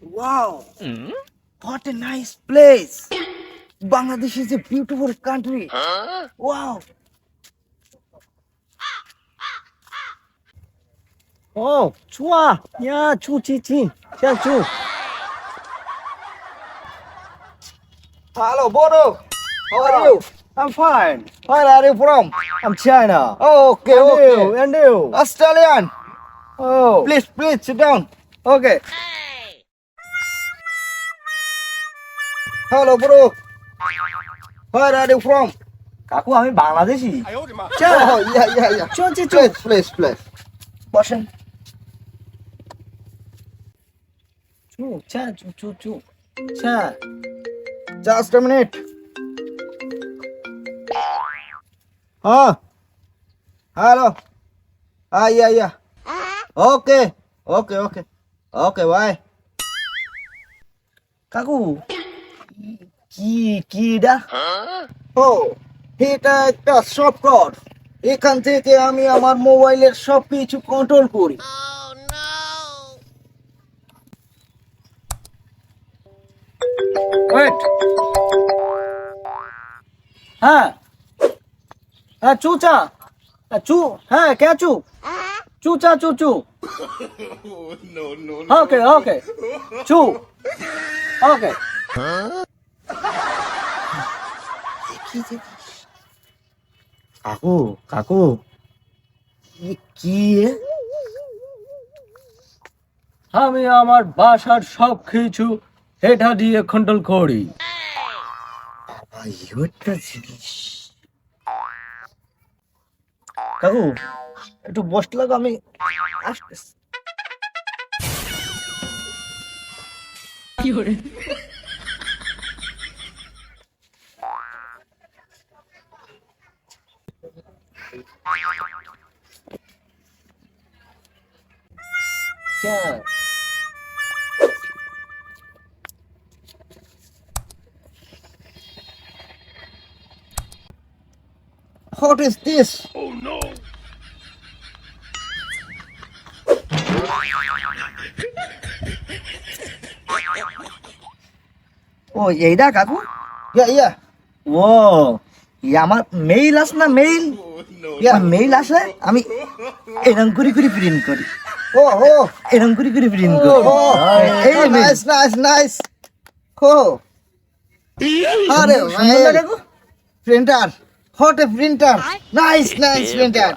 Wow. What a nice place. Bangladesh is a beautiful country. Wow. 어, 좋아. 야, 좋지지. 자, 좋. Hello, Bodo. How are you? I'm fine. Where are you from? I'm China. Oh, okay, and okay. You, and you? Australian. Oh. Please, please, sit down. Okay. Hello, bro. Where are you from? কাকু আমি Bangladeshi Oh, yeah, yeah, yeah. চলছে চল Please, please, please. বসেন চু চা চু চু চু চা Just a minute. Huh? Hello. Ah, yeah, yeah. Okay. Okay, okay. Okay, bye. কাকু কি কি এটা? ও এটা একটা সফটওয়্যার এখান থেকে আমি আমার মোবাইলের সব কিছু কন্ট্রোল করি। হ্যাঁ। হ্যাঁ চুচা চু। হ্যাঁ কে চু? চুচা চু চু ওকে ওকে চু। ওকে কাকু কাকু কি আমি আমার বাসার সব কিছু এটা দিয়ে কন্ট্রোল করি। বাবা জিনিস। কাকু একটু বসতে লাগো আমি আসতেছি। Yeah. What is this? ও এইটা কাকু ইয়া ইয়া ও ইয়া আমার মেইল আস না মেইল ইয়া মেইল আসে আমি এরম করে করে প্রিন্ট করি। ও ও। এরম করে করে প্রিন্ট করি। এই নাইস নাইস নাইস ও আরে প্রিন্টার হট এ প্রিন্টার নাইস নাইস প্রিন্টার